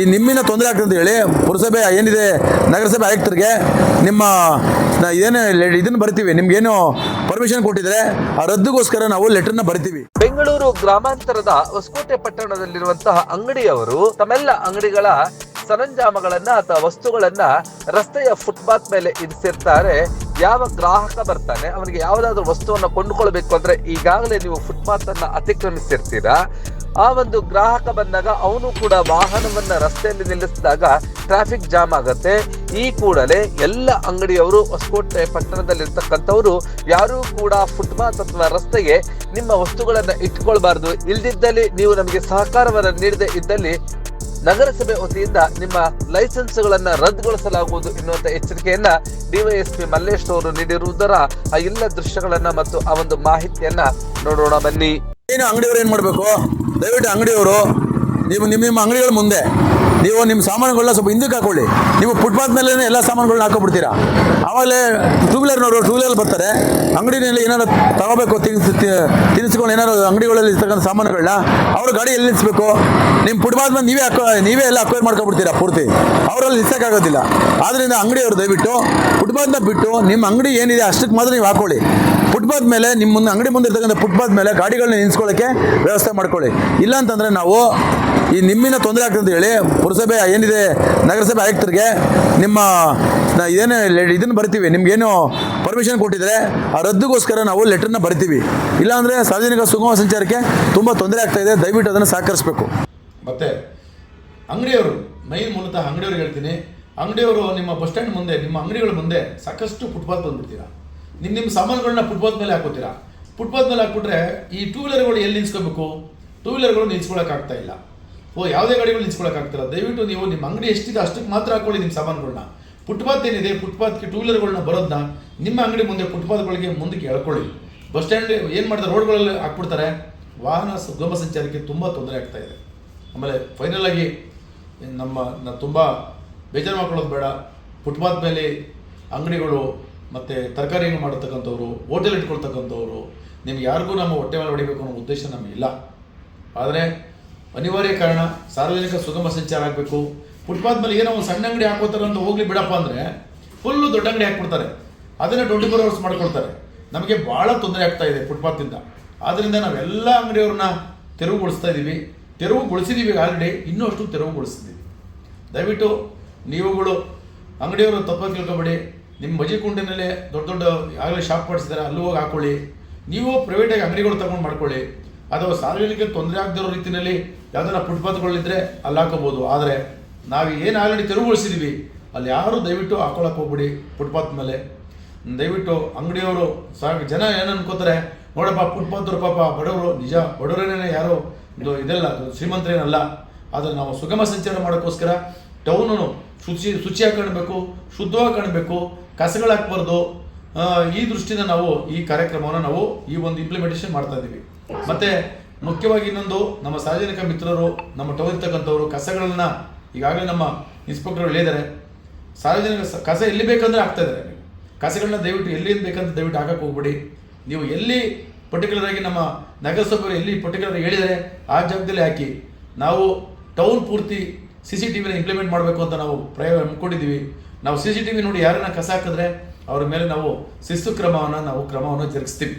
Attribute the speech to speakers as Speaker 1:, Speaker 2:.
Speaker 1: ಈ ನಿಮ್ಮಿನ ತೊಂದರೆ ಆಗ್ತದೆ ಹೇಳಿ ಪುರಸಭೆ ಏನಿದೆ, ನಗರಸಭೆ ಆಯುಕ್ತರಿಗೆ ನಿಮ್ಮ ಏನು ಇದನ್ನ ಬರ್ತೀವಿ. ನಿಮ್ಗೇನು ಪರ್ಮಿಷನ್ ಕೊಟ್ಟಿದ್ರೆ ಆ ರದ್ದುಗೋಸ್ಕರ ನಾವು ಲೆಟರ್ನ ಬರ್ತೀವಿ.
Speaker 2: ಬೆಂಗಳೂರು ಗ್ರಾಮಾಂತರದ ಹೊಸಕೋಟೆ ಪಟ್ಟಣದಲ್ಲಿರುವಂತಹ ಅಂಗಡಿಯವರು ತಮ್ಮೆಲ್ಲ ಅಂಗಡಿಗಳ ಸರಂಜಾಮಗಳನ್ನ ಅಥವಾ ವಸ್ತುಗಳನ್ನ ರಸ್ತೆಯ ಫುಟ್ಪಾತ್ ಮೇಲೆ ಇರಿಸಿರ್ತಾರೆ. ಯಾವ ಗ್ರಾಹಕ ಬರ್ತಾನೆ, ಅವನಿಗೆ ಯಾವುದಾದ್ರೂ ವಸ್ತುವನ್ನ ಕೊಂಡುಕೊಳ್ಬೇಕು ಅಂದ್ರೆ ಈಗಾಗಲೇ ನೀವು ಫುಟ್ಪಾತ್ ಅನ್ನ ಅತಿಕ್ರಮಿಸಿರ್ತೀರಾ? ಆ ಒಂದು ಗ್ರಾಹಕ ಬಂದಾಗ ಅವನು ಕೂಡ ವಾಹನವನ್ನ ರಸ್ತೆಯಲ್ಲಿ ನಿಲ್ಲಿಸಿದಾಗ ಟ್ರಾಫಿಕ್ ಜಾಮ್ ಆಗತ್ತೆ. ಈ ಕೂಡಲೇ ಎಲ್ಲ ಅಂಗಡಿಯವರು ಹೊಸಕೋಟೆ ಪಟ್ಟಣದಲ್ಲಿರ್ತಕ್ಕಂಥವ್ರು ಯಾರೂ ಕೂಡ ಫುಟ್ಪಾತ್ ಅಥವಾ ರಸ್ತೆಗೆ ನಿಮ್ಮ ವಸ್ತುಗಳನ್ನ ಇಟ್ಕೊಳ್ಬಾರ್ದು. ಇಲ್ದಿದ್ದಲ್ಲಿ ನೀವು ನಮಗೆ ಸಹಕಾರವನ್ನ ನೀಡದೆ ಇದ್ದಲ್ಲಿ ನಗರಸಭೆ ವತಿಯಿಂದ ನಿಮ್ಮ ಲೈಸೆನ್ಸ್ಗಳನ್ನ ರದ್ದುಗೊಳಿಸಲಾಗುವುದು ಎನ್ನುವಂತ ಎಚ್ಚರಿಕೆಯನ್ನ ಡಿವೈಎಸ್ಪಿ ಮಲ್ಲೇಶ್ ಅವರು ನೀಡಿರುವುದರ ಆ ಎಲ್ಲ ದೃಶ್ಯಗಳನ್ನ ಮತ್ತು ಆ ಒಂದು ಮಾಹಿತಿಯನ್ನ ನೋಡೋಣ ಬನ್ನಿ.
Speaker 1: ಏನು ಅಂಗಡಿಯವರು ಏನ್ ಮಾಡಬೇಕು? ದಯವಿಟ್ಟು ಅಂಗಡಿಯವರು, ನೀವು ನಿಮ್ಮ ನಿಮ್ಮ ಅಂಗಡಿಗಳ ಮುಂದೆ, ನೀವು ನಿಮ್ಮ ಸಾಮಾನುಗಳನ್ನ ಸ್ವಲ್ಪ ಹಿಂದಕ್ಕೆ ಹಾಕೊಳ್ಳಿ. ನೀವು ಫುಟ್ಪಾತ್ ಮೇಲೆ ಎಲ್ಲ ಸಾಮಾನುಗಳನ್ನ ಹಾಕೊಬಿಡ್ತೀರಾ? ಆಮೇಲೆ ಟೂ ವೀಲರ್ನವರು ಟೂ ವೀಲರ್ ಬರ್ತಾರೆ. ಅಂಗಡಿನಲ್ಲಿ ಏನಾರು ತಗೋಬೇಕು ತಿನಿಸು ತಿನ್ಸ್ಕೊಂಡು ಏನಾರು ಅಂಗಡಿಗಳಲ್ಲಿ ಇರ್ತಕ್ಕಂಥ ಸಾಮಾನುಗಳನ್ನ ಅವ್ರ ಗಾಡಿ ಎಲ್ಲಿ ನಿಲ್ಲಿಸ್ಬೇಕು ನಿಮ್ಮ ಫುಟ್ಪಾತ್ ಮೇಲೆ ನೀವೇ ಹಾಕೋ, ನೀವೇ ಎಲ್ಲ ಅಕ್ವೈರ್ ಮಾಡ್ಕೊಬಿಡ್ತೀರಾ ಪೂರ್ತಿ? ಅವರಲ್ಲಿ ನಿಲ್ಸೋಕ್ಕಾಗೋದಿಲ್ಲ. ಆದ್ದರಿಂದ ಅಂಗಡಿಯವರು ದಯವಿಟ್ಟು, ಫುಟ್ಪಾತ್ನ ಬಿಟ್ಟು ನಿಮ್ಮ ಅಂಗಡಿ ಏನಿದೆ ಅಷ್ಟಕ್ಕೆ ಮಾತ್ರ ನೀವು ಹಾಕೊಳ್ಳಿ. ಫುಟ್ಪಾತ್ ಮೇಲೆ, ನಿಮ್ಮ ಮುಂದೆ, ಅಂಗಡಿ ಮುಂದೆ ಇರ್ತಕ್ಕಂಥ ಫುಟ್ಪಾತ್ ಮೇಲೆ ಗಾಡಿಗಳನ್ನ ನಿಲ್ಸ್ಕೊಳ್ಳೋಕ್ಕೆ ವ್ಯವಸ್ಥೆ ಮಾಡ್ಕೊಳ್ಳಿ. ಇಲ್ಲ ಅಂತಂದರೆ ನಾವು ಈ ನಿಮ್ಮಿನ ತೊಂದರೆ ಆಗ್ತದೆ ಅಂತ ಹೇಳಿ ಪುರಸಭೆ, ಏನಿದೆ, ನಗರಸಭೆ ಆಯುಕ್ತರಿಗೆ ನಿಮ್ಮ ಇದೇನು, ಇದನ್ನು ಬರ್ತೀವಿ. ನಿಮ್ಗೇನು ಪರ್ಮಿಷನ್ ಕೊಟ್ಟಿದ್ರೆ ಆ ರದ್ದುಗೋಸ್ಕರ ನಾವು ಲೆಟರ್ನ ಬರ್ತೀವಿ. ಇಲ್ಲಾಂದರೆ ಸಾರ್ವಜನಿಕ ಸುಗಮ ಸಂಚಾರಕ್ಕೆ ತುಂಬ ತೊಂದರೆ ಆಗ್ತಾ ಇದೆ. ದಯವಿಟ್ಟು ಅದನ್ನು ಸಹಕರಿಸಬೇಕು.
Speaker 3: ಮತ್ತು, ಅಂಗಡಿಯವರು ಮೈನ್ ಮೂಲತಃ ಅಂಗಡಿಯವ್ರಿಗೆ ಹೇಳ್ತೀನಿ. ಅಂಗಡಿಯವರು ನಿಮ್ಮ ಬಸ್ ಸ್ಟ್ಯಾಂಡ್ ಮುಂದೆ, ನಿಮ್ಮ ಅಂಗಡಿಗಳ ಮುಂದೆ ಸಾಕಷ್ಟು ಫುಟ್ಪಾತ್ ಬಂದ್ಬಿಡ್ತೀರಾ ನಿಮ್ಮ ನಿಮ್ಮ ಸಾಮಾನುಗಳನ್ನ ಫುಟ್ಪಾತ್ ಮೇಲೆ ಹಾಕೋತೀರಾ ಫುಟ್ಪಾತ್ ಮೇಲೆ ಹಾಕ್ಬಿಟ್ರೆ ಈ ಟೂ ವೀಲರ್ಗಳು ಎಲ್ಲಿ ನಿಲ್ಸ್ಕೋಬೇಕು? ಟೂ ವೀಲರ್ಗಳು ನಿಲ್ಸ್ಕೊಳಕ್ಕಾಗ್ತಾ ಇಲ್ಲ. ಓ, ಯಾವುದೇ ಗಾಡಿಗಳು ನಿಲ್ಸ್ಕೊಳಕ್ಕಾಗ್ತಿಲ್ಲ ದಯವಿಟ್ಟು ನೀವು ನಿಮ್ಮ ಅಂಗಡಿ ಎಷ್ಟಿದೆ ಅಷ್ಟಕ್ಕೆ ಮಾತ್ರ ಹಾಕೊಳ್ಳಿ ನಿಮ್ಮ ಸಾಮಾನುಗಳನ್ನ ಫುಟ್ಪಾತ್ ಏನಿದೆ? ಫುಟ್ಪಾತ್ಗೆ ಟೂ ವೀಲರ್ಗಳನ್ನ ಬರೋದನ್ನ ನಿಮ್ಮ ಅಂಗಡಿ ಮುಂದೆ ಫುಟ್ಪಾತ್ಗಳಿಗೆ ಮುಂದಕ್ಕೆ ಎಳ್ಕೊಳ್ಳಿ. ಬಸ್ ಸ್ಟ್ಯಾಂಡ್ ಏನು ಮಾಡ್ತಾರೆ? ರೋಡ್ಗಳಲ್ಲಿ ಹಾಕ್ಬಿಡ್ತಾರೆ. ವಾಹನ ಸುಗಮ ಸಂಚಾರಕ್ಕೆ ತುಂಬ ತೊಂದರೆ ಆಗ್ತಾ ಇದೆ. ಆಮೇಲೆ ಫೈನಲ್ ಆಗಿ ನಮ್ಮ ತುಂಬ ಬೇಜಾರು ಮಾಡ್ಕೊಳ್ಳೋದು ಬೇಡ. ಫುಟ್ಪಾತ್ ಮೇಲೆ ಅಂಗಡಿಗಳು ಮತ್ತು ತರಕಾರಿ ಮಾಡತಕ್ಕಂಥವ್ರು, ಹೋಟೆಲ್ ಇಟ್ಕೊಳ್ತಕ್ಕಂಥವ್ರು, ನಿಮ್ಗೆ ಯಾರಿಗೂ ನಮ್ಮ ಹೊಟ್ಟೆ ಮೇಲೆ ಹೊಡಿಬೇಕು ಅನ್ನೋ ಉದ್ದೇಶ ನಮಗಿಲ್ಲ ಆದರೆ ಅನಿವಾರ್ಯ ಕಾರಣ ಸಾರ್ವಜನಿಕ ಸುಗಮ ಸಂಚಾರ ಆಗಬೇಕು. ಫುಟ್ಪಾತ್ ಮೇಲೆ ಏನೋ ಒಂದು ಸಣ್ಣ ಅಂಗಡಿ ಹಾಕೋತಾರೆ ಅಂತ ಹೋಗಲಿ ಬಿಡಪ್ಪ ಅಂದರೆ ಫುಲ್ಲು ದೊಡ್ಡ ಅಂಗಡಿ ಹಾಕ್ಬಿಡ್ತಾರೆ. ಅದನ್ನು ಟ್ವೆಂಟಿ ಫೋರ್ ಅವರ್ಸ್ ಮಾಡ್ಕೊಳ್ತಾರೆ. ನಮಗೆ ಭಾಳ ತೊಂದರೆ ಆಗ್ತಾ ಇದೆ ಫುಟ್ಪಾತಿಂದ ಆದ್ದರಿಂದ ನಾವೆಲ್ಲ ಅಂಗಡಿಯವ್ರನ್ನ ತೆರವುಗೊಳಿಸ್ತಾ ಇದ್ದೀವಿ ತೆರವುಗೊಳಿಸಿದ್ದೀವಿ ಆಲ್ರೆಡಿ ಇನ್ನೂ ಅಷ್ಟು ತೆರವುಗೊಳಿಸಿದ್ದೀವಿ ದಯವಿಟ್ಟು ನೀವುಗಳು ಅಂಗಡಿಯವರು ತಪ್ಪ ತಿಳ್ಕೊಬೇಡಿ. ನಿಮ್ಮ ಮಜಿ ಕುಂಟಿನಲ್ಲೇ ದೊಡ್ಡ ದೊಡ್ಡ ಆಗಲೇ ಶಾಪ್ ಮಾಡಿಸಿದ್ದಾರೆ ಅಲ್ಲೂ ಹೋಗಿ ಹಾಕೊಳ್ಳಿ. ನೀವು ಪ್ರೈವೇಟಾಗಿ ಅಂಗಡಿಗಳು ತಗೊಂಡು ಮಾಡ್ಕೊಳ್ಳಿ. ಅಥವಾ ಸಾರ್ವಜನಿಕ ತೊಂದರೆ ಆಗದಿರೋ ರೀತಿಯಲ್ಲಿ ಯಾವ್ದಾರ ಫುಟ್ಪಾತ್ಗಳಿದ್ರೆ ಅಲ್ಲಿ ಹಾಕೋಬೋದು ಆದರೆ ನಾವು ಏನು ಆಲ್ರೆಡಿ ತೆರವುಗೊಳಿಸಿದ್ದೀವಿ ಅಲ್ಲಿ ಯಾರು ದಯವಿಟ್ಟು ಹಾಕೊಳಕ್ಕೆ ಹೋಗ್ಬಿಡಿ ಫುಟ್ಪಾತ್ ಮೇಲೆ. ದಯವಿಟ್ಟು ಅಂಗಡಿಯವರು ಸಾಕು ಜನ ಏನು ಅನ್ಕೋತಾರೆ, ನೋಡಪ್ಪ ಫುಟ್ಪಾತ್ರು ಪಾಪ ಬಡವರು, ನಿಜ ಬಡವರೇನೇ ಯಾರು. ಇದು ಇದೆಲ್ಲ ಶ್ರೀಮಂತರೇನಲ್ಲ. ಆದರೆ ನಾವು ಸುಗಮ ಸಂಚಾರ ಮಾಡೋಕ್ಕೋಸ್ಕರ ಟೌನು ಶುಚಿ ಶುಚಿಯಾಗಿ ಕಾಣಬೇಕು ಶುದ್ಧವಾಗಿ ಕಾಣಬೇಕು ಕಸಗಳು ಹಾಕ್ಬಾರ್ದು. ಆ, ಈ ದೃಷ್ಟಿಯಿಂದ ನಾವು ಈ ಕಾರ್ಯಕ್ರಮವನ್ನು ನಾವು ಈ ಒಂದು ಇಂಪ್ಲಿಮೆಂಟೇಷನ್ ಮಾಡ್ತಾ ಇದ್ದೀವಿ. ಮತ್ತೆ ಮುಖ್ಯವಾಗಿ ಇನ್ನೊಂದು ನಮ್ಮ ಸಾರ್ವಜನಿಕ ಮಿತ್ರರು ನಮ್ಮ ಟೌನ್ ಇರ್ತಕ್ಕಂಥವ್ರು ಕಸಗಳನ್ನ ಈಗಾಗಲೇ ನಮ್ಮ ಇನ್ಸ್ಪೆಕ್ಟರ್ ಹೇಳಿದ್ದಾರೆ. ಸಾರ್ವಜನಿಕ ಕಸ ಎಲ್ಲಿ ಬೇಕಂದ್ರೆ ಹಾಕ್ತಾ ಇದ್ದಾರೆ. ಕಸಗಳನ್ನ ದಯವಿಟ್ಟು ಎಲ್ಲಿ ಬೇಕಂತ ದಯವಿಟ್ಟು ಹಾಕಕ್ಕೆ ಹೋಗ್ಬಿಡಿ. ನೀವು ಎಲ್ಲಿ ಪರ್ಟಿಕ್ಯುಲರ್ ಆಗಿ ನಮ್ಮ ನಗರಸಭೆಯವರು ಎಲ್ಲಿ ಪರ್ಟಿಕ್ಯುಲರ್ ಹೇಳಿದರೆ ಆ ಜಾಗದಲ್ಲಿ ಹಾಕಿ. ನಾವು ಟೌನ್ ಪೂರ್ತಿ ಸಿ ಸಿ ಟಿ ವಿನ ಇಂಪ್ಲಿಮೆಂಟ್ ಮಾಡಬೇಕು ಅಂತ ನಾವು ಪ್ರಯೋಗ ಹಮ್ಮಿಕೊಂಡಿದ್ದೀವಿ ನಾವು ಸಿ ಸಿ ಟಿ ವಿ ನೋಡಿ ಯಾರನ್ನ ಕಸ ಹಾಕಿದ್ರೆ ಅವ್ರ ಮೇಲೆ ನಾವು ಶಿಸ್ತು ಕ್ರಮವನ್ನು ನಾವು ಕ್ರಮವನ್ನು ಜರುಗಿಸ್ತೀವಿ.